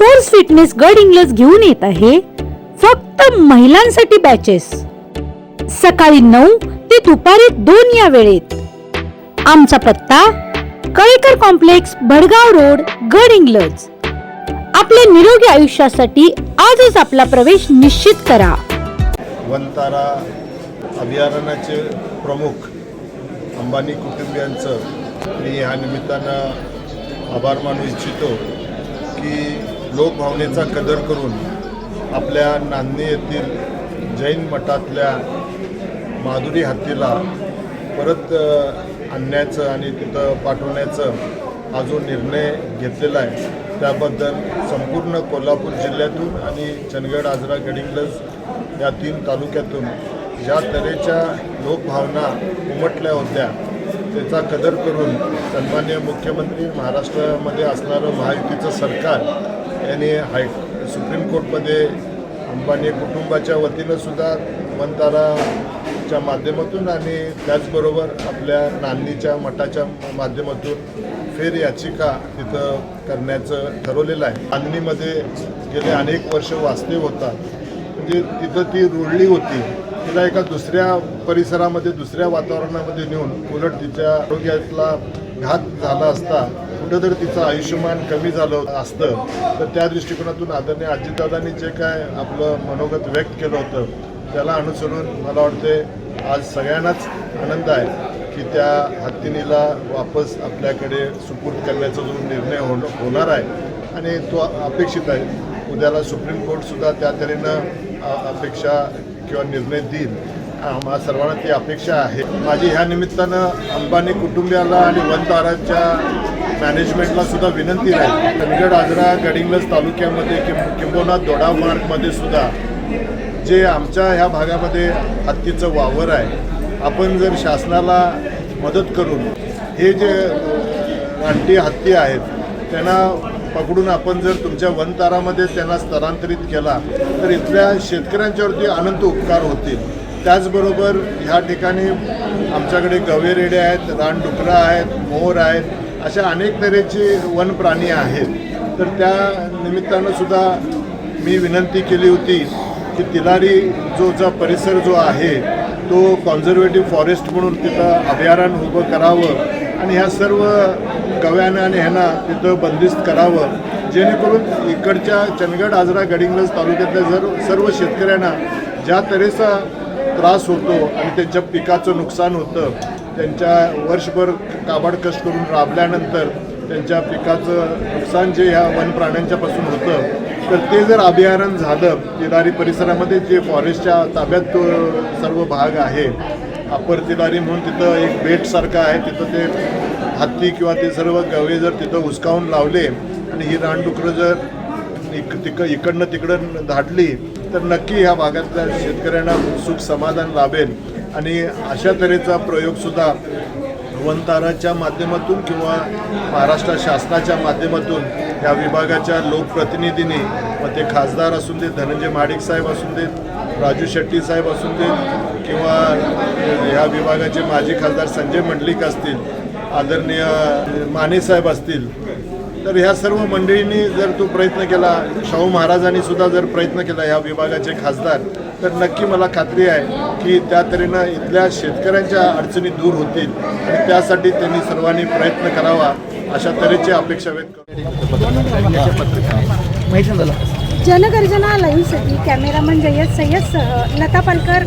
Force fitness गड इंग्लज घेऊन येत आहे. फक्त महिलांसाठी बॅचेस सकाळी नऊ ते दुपारी दोन या वेळेत. आमचा पत्ता कळेकर कॉम्प्लेक्स भडगाव रोड गड इंग्लज. आपल्या निरोगी आयुष्यासाठी आजच आपला प्रवेश निश्चित करा. वनतारा अभियानाचे प्रमुख अंबानी कुटुंबियांचं मी ह्या निमित्तानं आभार मानू इच्छितो की लोकभावनेचा कदर करून आपल्या नांदणी येथील जैन मठातल्या माधुरी हत्तीला परत आणण्याचं आणि तिथं पाठवण्याचं हा जो निर्णय घेतलेला आहे त्याबद्दल संपूर्ण कोल्हापूर जिल्ह्यातून आणि चंदगड आजरा गडिंग्लज या तीन तालुक्यातून ज्या तऱ्हेच्या लोकभावना उमटल्या होत्या त्याचा कदर करून सन्मान्य मुख्यमंत्री महाराष्ट्रामध्ये असणारं महायुतीचं सरकार यांनी हाय सुप्रीम कोर्टमध्ये अंबानी कुटुंबाच्या वतीनं सुद्धा मंताराच्या माध्यमातून आणि त्याचबरोबर आपल्या नांदीच्या मठाच्या माध्यमातून फेर याचिका तिथं करण्याचं ठरवलेलं आहे. नांदणीमध्ये गेले अनेक वर्ष वास्तव होतात म्हणजे तिथं ती रुळली होती. तिला एका दुसऱ्या परिसरामध्ये दुसऱ्या वातावरणामध्ये नेऊन उलट तिच्या आरोग्यातला घात झाला असता कुठंतरी तिचं आयुष्यमान कमी झालं असतं तर त्या दृष्टिकोनातून आदरणीय अजितदादांनी जे काय आपलं मनोगत व्यक्त केलं होतं त्याला अनुसरून मला वाटते आज सगळ्यांनाच आनंद आहे की त्या हत्तीनीला वापस आपल्याकडे सुपूर्द करण्याचा जो निर्णय होणार आहे आणि तो अपेक्षित आहे. उद्याला सुप्रीम कोर्टसुद्धा त्या तऱ्हेनं अपेक्षा किंवा निर्णय देईल. आम्हा सर्वांना ती अपेक्षा आहे. माझी ह्या निमित्तानं अंबानी कुटुंबियाला आणि वनताराच्या मॅनेजमेंटला सुद्धा विनंती राहील. चंदगड आजरा गडिंग्लज तालुक्यामध्ये किं किंबोना दोडा मार्गमध्ये सुद्धा जे आमच्या ह्या भागामध्ये हत्तीचं वावर आहे आपण जर शासनाला मदत करून हे जे रानटी हत्ती आहेत त्यांना पकडून आपण जर तुमच्या वनतारामध्ये त्यांना स्थलांतरित केला तर इथल्या शेतकऱ्यांच्यावरती अनंत उपकार होतील. त्याचबरोबर ह्या ठिकाणी आमच्याकडे गवेरेडे आहेत रानडुकरं आहेत मोर आहेत अशा अनेक तऱ्हेचे वन प्राणी आहेत. तर त्या निमित्तानं सुद्धा मी विनंती केली होती की तिलारी जो परिसर जो आहे तो कॉन्झर्वेटिव्ह फॉरेस्ट म्हणून तिथं अभयारण्य उभं करावं आणि ह्या सर्व गव्यानं आणि ह्यांना तिथं बंदिस्त करावं. जेणेकरून इकडच्या चंदगड आजरा गडिंग्लज तालुक्यातल्या जर सर्व शेतकऱ्यांना ज्या तऱ्हेचा त्रास होतो आणि त्यांच्या पिकाचं नुकसान होतं त्यांच्या वर्षभर काबाड कष्ट करून राबल्यानंतर त्यांच्या पिकाचं नुकसान जे ह्या वन प्राण्यांच्यापासून होतं तर ते जर अभयारण्य झालं तिलारी परिसरामध्ये जे फॉरेस्टच्या ताब्यात तो सर्व भाग आहे अपर तिलारी म्हणून तिथं एक बेटसारखं आहे तिथं ते हत्ती किंवा ते सर्व गवे जर तिथं हुसकावून लावले आणि ही रानडुकरं जर इक तिक इकडनं तिकडं धाडली तर नक्की ह्या भागातल्या शेतकऱ्यांना सुख समाधान लाभेल. आणि अशा तऱ्हेचा प्रयोगसुद्धा वनताराच्या माध्यमातून किंवा महाराष्ट्र शासनाच्या माध्यमातून या विभागाच्या लोकप्रतिनिधींनी मग ते खासदार असून देत धनंजय माडिक साहेब असून देत राजू शेट्टी साहेब असून देत किंवा ह्या विभागाचे माजी खासदार संजय मंडलिक असतील आदरणीय माने साहेब असतील तर ह्या सर्व मंडळींनी जर तो प्रयत्न केला शाहू महाराजांनी सुद्धा जर प्रयत्न केला ह्या विभागाचे खासदार तर नक्की मला खात्री आहे की त्या तऱ्हेनं इथल्या शेतकऱ्यांच्या अडचणी दूर होतील आणि त्यासाठी त्यांनी सर्वांनी प्रयत्न करावा अशा तऱ्हेची अपेक्षा व्यक्त जनगर्जना लाईव्हसाठी कॅमेरामन जय्यद सय्यद लता पालकर